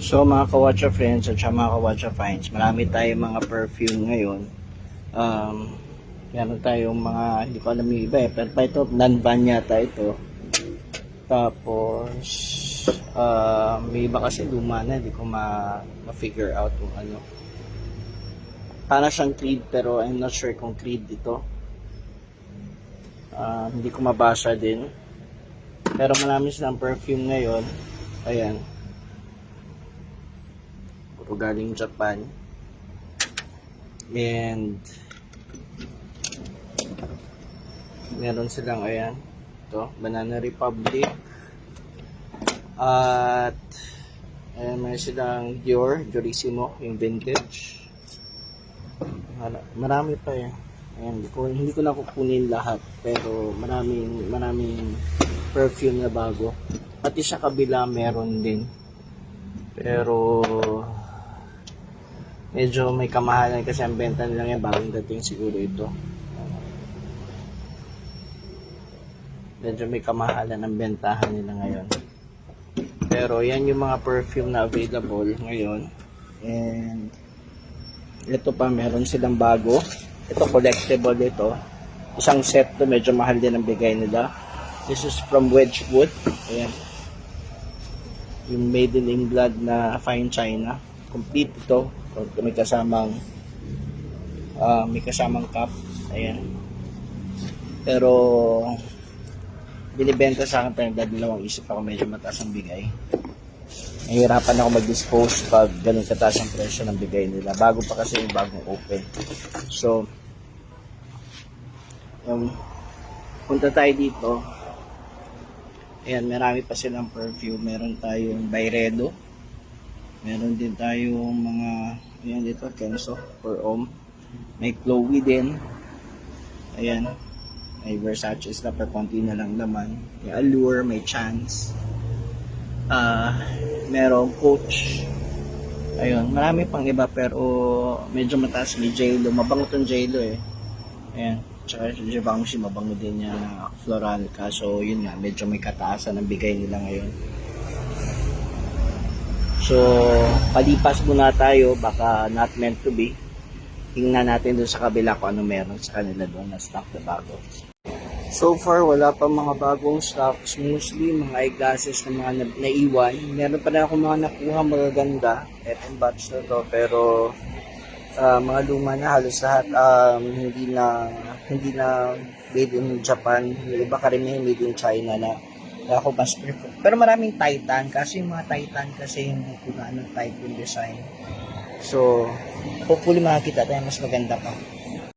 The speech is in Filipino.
So mga kawacha friends at mga kawacha finds, marami tayong mga perfume ngayon. Um, meron tayong mga, hindi ko alam yung iba eh, pero pa ito, non-van yata ito. Tapos, uh, may iba kasi luma na, hindi ko ma- ma-figure out kung ano. Para siyang Creed pero I'm not sure kung Creed ito. Ah, hindi ko mabasa din. Pero marami silang perfume ngayon. Ayan. Puro galing Japan. And meron silang ayan. Ito, Banana Republic. At ayan, meron silang Dior, Diorissimo, yung vintage. Mara- Marami pa eh. Ayan, ko, hindi ko na kukunin lahat. Pero maraming, maraming perfume na bago. Pati sa kabila meron din. Pero medyo may kamahalan kasi ang benta nila ngayon bagong dating siguro ito. Medyo may kamahalan ang bentahan nila ngayon. Pero yan yung mga perfume na available ngayon. And ito pa, meron silang bago. Ito, collectible ito. Isang set to, medyo mahal din ang bigay nila. This is from Wedgwood. Ayan. Yung made in England na fine china. Complete ito. May kasamang ah, may kasamang cup. Ayan. Pero binibenta sa akin pero dalawang isip ako medyo mataas ang bigay. Nahihirapan ako mag-dispose pag ganun kataas ang presyo ng bigay nila. Bago pa kasi yung bagong open. So, um, punta tayo dito. Ayan, marami pa silang perfume. Meron tayong Byredo. Meron din tayong mga, ayan dito, Kenzo for Om. May Chloe din. Ayan. May Versace na per konti na lang laman. May Allure, may Chance. Ah, merong Coach. Ayun, marami pang iba pero medyo mataas may J-Lo. Mabango tong J-Lo eh. Ayan. Tsaka si Givenchy, mabango din niya floral. Kaso yun nga, medyo may kataasan ang bigay nila ngayon. So, palipas muna tayo, baka not meant to be. Tingnan natin doon sa kabila kung ano meron sa kanila doon na stock na bago. So far, wala pa mga bagong stocks. Mostly, mga eyeglasses na mga na- naiwan. Meron pa na ako mga nakuha magaganda. Etong batch na to. Pero, ah, mga luma na halos lahat um, hindi na hindi na made in Japan. Yung iba karamihan made in China na. Kaya ako mas prefer. Pero maraming Titan. Kasi yung mga Titan kasi hindi ko na ano type yung design. So, hopefully makakita tayo mas maganda pa.